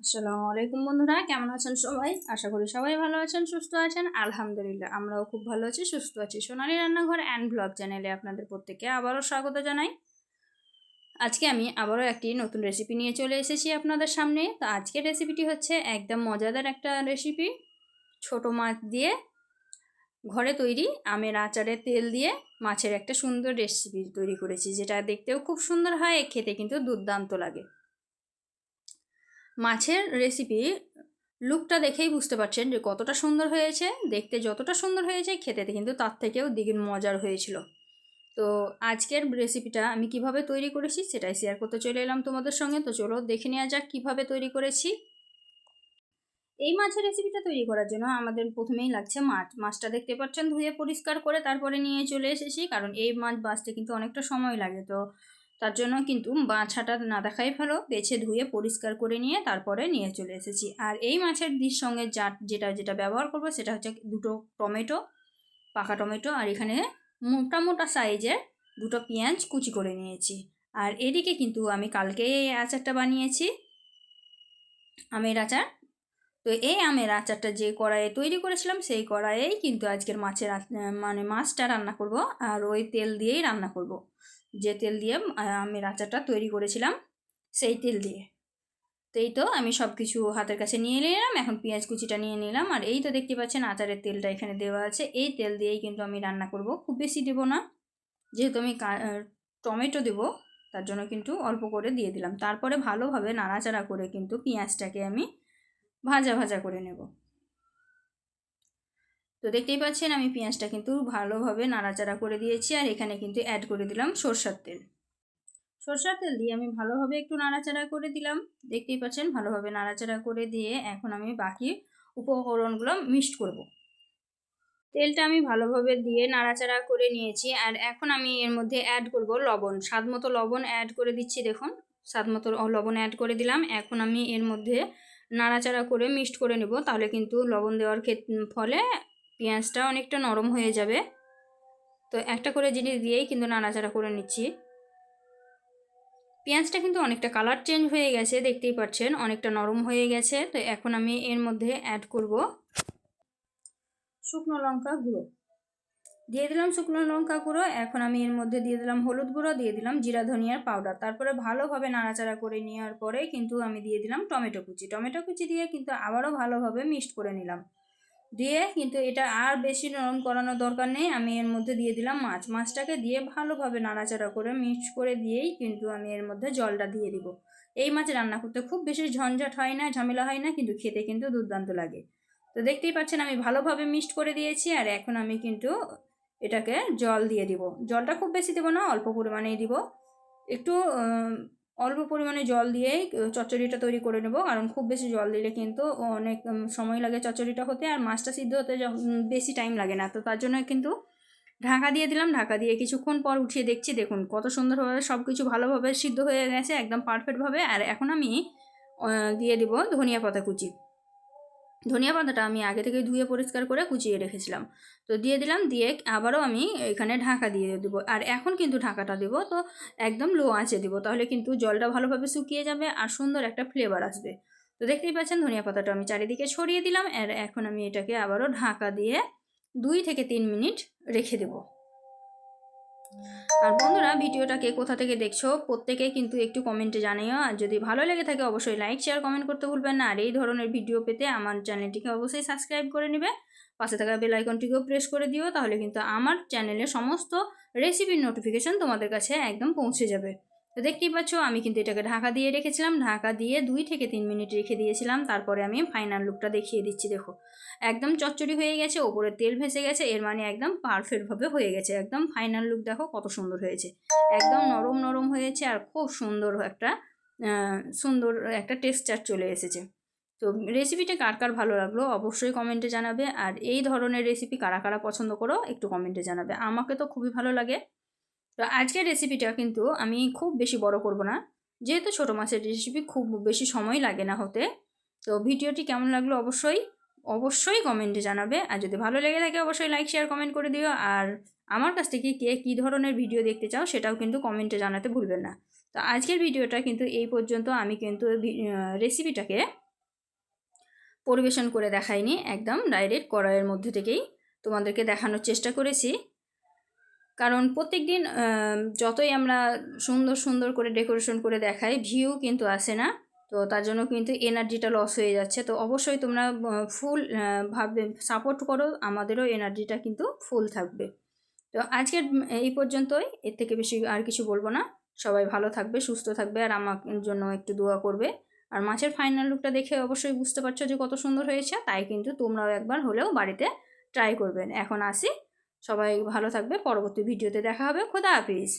আসসালামু আলাইকুম বন্ধুরা, কেমন আছেন সবাই? আশা করি সবাই ভালো আছেন, সুস্থ আছেন। আলহামদুলিল্লাহ, আমরাও খুব ভালো আছি, সুস্থ আছি। সোনালি রান্নাঘর অ্যান্ড ব্লগ চ্যানেলে আপনাদের প্রত্যেককে আবারও স্বাগত জানাই। আজকে আমি আবারও একটি নতুন রেসিপি নিয়ে চলে এসেছি আপনাদের সামনে। তো আজকের রেসিপিটি হচ্ছে একদম মজাদার একটা রেসিপি ছোট মাছ দিয়ে ঘরে তৈরি আমের আচারের তেল দিয়ে মাছের একটা সুন্দর রেসিপি তৈরি করেছি, যেটা দেখতেও খুব সুন্দর হয়, খেতে কিন্তু দুর্দান্ত লাগে। মাছের রেসিপি লুকটা দেখেই বুঝতে পারছেন যে কতটা সুন্দর হয়েছে। দেখতে যতটা সুন্দর হয়েছে খেতে কিন্তু তার থেকেও দ্বিগুণ মজার হয়েছিল। তো আজকের রেসিপিটা আমি কীভাবে তৈরি করেছি সেটাই শেয়ার করতে চলে এলাম তোমাদের সঙ্গে। তো চলো দেখে নেওয়া যাক কীভাবে তৈরি করেছি। এই মাছের রেসিপিটা তৈরি করার জন্য আমাদের প্রথমেই লাগছে মাছ। মাছটা দেখতে পাচ্ছেন ধুয়ে পরিষ্কার করে তারপরে নিয়ে চলে এসেছি। কারণ এই মাছ বাঁচতে কিন্তু অনেকটা সময় লাগে। তো তার জন্য কিন্তু বাছাটা না দেখাই ভালো। বেছে ধুয়ে পরিষ্কার করে নিয়ে তারপরে নিয়ে চলে এসেছি। আর এই মাছের দির সঙ্গে যা, যেটা যেটা ব্যবহার করব সেটা হচ্ছে দুটো টমেটো, পাকা টমেটো আর এখানে মোটা মোটা সাইজের দুটো পেঁয়াজ কুচি করে নিয়েছি। আর এদিকে কিন্তু আমি কালকে এই আচারটা বানিয়েছি, আমের আচার। তো এই আমের আচারটা যে কড়াইয়ে তৈরি করেছিলাম, সেই কড়াইয়েই কিন্তু আজকের মাছের মানে মাছটা রান্না করব। আর ওই তেল দিয়েই রান্না করব। যে তেল দিয়ে আমের আচারটা তৈরি করেছিলাম, সেই তেল দিয়ে। তো এই তো আমি সব কিছু হাতের কাছে নিয়ে নিলাম, এখন পেঁয়াজ কুচিটা নিয়ে নিলাম, আর এই তো দেখতে পাচ্ছেন আচারের তেলটা এখানে দেওয়া আছে। এই তেল দিয়েই কিন্তু আমি রান্না করব। খুব বেশি দেবো না, যেহেতু আমি টমেটো দেবো, তার জন্য কিন্তু অল্প করে দিয়ে দিলাম। তারপরে ভালোভাবে নাড়াচাড়া করে কিন্তু পেঁয়াজটাকে আমি ভাজা ভাজা করে নেব। তো দেখতেই পাচ্ছেন আমি পেঁয়াজটা কিন্তু ভালোভাবে নাড়াচাড়া করে দিয়েছি আর এখানে কিন্তু অ্যাড করে দিলাম সর্ষার তেল। সর্ষার তেল দিয়ে আমি ভালোভাবে একটু নাড়াচাড়া করে দিলাম। দেখতেই পাচ্ছেন ভালোভাবে নাড়াচাড়া করে দিয়ে এখন আমি বাকি উপকরণগুলো মিক্সড করব। তেলটা আমি ভালোভাবে দিয়ে নাড়াচাড়া করে নিয়েছি আর এখন আমি এর মধ্যে অ্যাড করব লবণ। স্বাদ মতো লবণ অ্যাড করে দিচ্ছি দেখুন। স্বাদ মতো লবণ অ্যাড করে দিলাম। এখন আমি এর মধ্যে নাড়াচাড়া করে মিক্সড করে নেব। তাহলে কিন্তু লবণ দেওয়ার ফলে পেঁয়াজটা অনেকটা নরম হয়ে যাবে। তো একটা করে জিনিস দিয়েই কিন্তু নাড়াচাড়া করে নিচ্ছি। পেঁয়াজটা কিন্তু অনেকটা কালার চেঞ্জ হয়ে গেছে, দেখতেই পাচ্ছেন। অনেকটা নরম হয়ে গেছে। তো এখন আমি এর মধ্যে অ্যাড করব শুকনো লঙ্কা গুঁড়ো। দিয়ে দিলাম শুকনো লঙ্কা গুঁড়ো। এখন আমি এর মধ্যে দিয়ে দিলাম হলুদ গুঁড়ো, দিয়ে দিলাম জিরা ধনিয়ার পাউডার তারপরে ভালোভাবে নাড়াচাড়া করে নেওয়ার পরে কিন্তু আমি দিয়ে দিলাম টমেটো কুচি। টমেটো কুচি দিয়ে কিন্তু আবারও ভালোভাবে মিক্সড করে নিলাম। দিয়ে কিন্তু এটা আর বেশি নরম করানোর দরকার নেই। আমি এর মধ্যে দিয়ে দিলাম মাছ। মাছটাকে দিয়ে ভালোভাবে নাড়াচাড়া করে মিক্স করে দিয়েই কিন্তু আমি এর মধ্যে জলটা দিয়ে দিব। এই মাছ রান্না করতে খুব বেশি ঝঞ্ঝাট হয় না, ঝামেলা হয় না, কিন্তু খেতে কিন্তু দুর্দান্ত লাগে। তো দেখতেই পাচ্ছেন আমি ভালোভাবে মিক্সড করে দিয়েছি আর এখন আমি কিন্তু এটাকে জল দিয়ে দিব। জলটা খুব বেশি দেবো না, অল্প পরিমাণেই দিব। একটু অল্প পরিমাণে জল দিয়েই চচ্চড়িটা তৈরি করে নেব। কারণ খুব বেশি জল দিলে কিন্তু অনেক সময় লাগে চচ্চড়িটা হতে, আর মাছটা সিদ্ধ হতে বেশি টাইম লাগে না। তো তার জন্য কিন্তু ঢাকা দিয়ে দিলাম। ঢাকা দিয়ে কিছুক্ষণ পর উঠিয়ে দেখছি, দেখুন কত সুন্দরভাবে সব কিছু ভালোভাবে সিদ্ধ হয়ে গেছে, একদম পারফেক্টভাবে আর এখন আমি দিয়ে দিব ধনিয়া পাতা কুচি। ধনিয়া পাতাটা আমি আগে থেকে ধুয়ে পরিষ্কার করে কুচিয়ে রেখেছিলাম। তো দিয়ে দিলাম, দিয়ে আবারও আমি এখানে ঢাকা দিয়ে দেবো। আর এখন কিন্তু ঢাকাটা দেবো, তো একদম লো আঁচে দেবো। তাহলে কিন্তু জলটা ভালোভাবে শুকিয়ে যাবে আর সুন্দর একটা ফ্লেভার আসবে। তো দেখতেই পাচ্ছেন ধনিয়া পাতাটা আমি চারিদিকে ছড়িয়ে দিলাম। আর এখন আমি এটাকে আবারও ঢাকা দিয়ে দুই থেকে তিন মিনিট রেখে দেবো। আর বন্ধুরা, ভিডিওটাকে কোথা থেকে দেখছ প্রত্যেকে কিন্তু একটু কমেন্টে জানিও। আর যদি ভালো লেগে থাকে, অবশ্যই লাইক শেয়ার কমেন্ট করতে ভুলবেন না। আর এই ধরনের ভিডিও পেতে আমার চ্যানেলটিকে অবশ্যই সাবস্ক্রাইব করে নেবে। পাশে থাকা বেল আইকনটিকেও প্রেস করে দিও, তাহলে কিন্তু আমার চ্যানেলে সমস্ত রেসিপির নোটিফিকেশান তোমাদের কাছে একদম পৌঁছে যাবে। তো দেখতেই পাচ্ছ, আমি কিন্তু এটাকে ঢাকা দিয়ে রেখেছিলাম। ঢাকা দিয়ে দুই থেকে তিন মিনিট রেখে দিয়েছিলাম। তারপরে আমি ফাইনাল লুকটা দেখিয়ে দিচ্ছি, দেখো। একদম চচ্চড়ি হয়ে গেছে, ওপরে তেল ভেসে গেছে, এর মানে একদম পারফেক্টভাবে হয়ে গেছে। একদম ফাইনাল লুক দেখো, কত সুন্দর হয়েছে। একদম নরম নরম হয়েছে আর খুব সুন্দর একটা সুন্দর একটা টেক্সচার চলে এসেছে। তো রেসিপিটা কার কার ভালো লাগল অবশ্যই কমেন্টে জানাবে। আর এই ধরনের রেসিপি কারা কারা পছন্দ করো একটু কমেন্টে জানাবে। আমাকে তো খুবই ভালো লাগে। তো আজকের রেসিপিটা কিন্তু আমি খুব বেশি বড় করব না। যেহেতু ছোটো মাছের রেসিপি খুব বেশি সময় লাগে না হতে। তো ভিডিওটি কেমন লাগল অবশ্যই অবশ্যই কমেন্টে জানাবে। আর যদি ভালো লেগে থাকে অবশ্যই লাইক শেয়ার কমেন্ট করে দিও। আর আমার কাছ থেকে কে কী ধরনের ভিডিও দেখতে চাও সেটাও কিন্তু কমেন্টে জানাতে ভুলবেন না। তো আজকের ভিডিওটা কিন্তু এই পর্যন্ত। আমি কিন্তু রেসিপিটাকে পরিবেশন করে দেখাইনি, একদম ডাইরেক্ট কড়াইয়ের মধ্যে থেকেই। তোমাদেরকে দেখানোর চেষ্টা করেছি। কারণ প্রত্যেক দিন যতই আমরা সুন্দর সুন্দর করে ডেকোরেশন করে দেখাই ভিউ কিন্তু আসে না। তো তার জন্য কিন্তু এনার্জিটা লস হয়ে যাচ্ছে। তো অবশ্যই তোমরা ফুল ভাবে সাপোর্ট করো, আমাদেরও এনার্জিটা কিন্তু ফুল থাকবে। তো আজকের, এই পর্যন্তই। এর থেকে বেশি আর কিছু বলব না। সবাই ভালো থাকবে, সুস্থ থাকবে, আর আমার জন্য একটু দোয়া করবে। আর মাছের ফাইনাল লুকটা দেখে অবশ্যই বুঝতে পারছ যে কত সুন্দর হয়েছে। তাই কিন্তু তোমরাও একবার হলেও বাড়িতে ট্রাই করবেন। এখন আসি সবাই ভালো থাকবে পরবর্তী ভিডিওতে দেখা হবে। খোদা হাফিজ।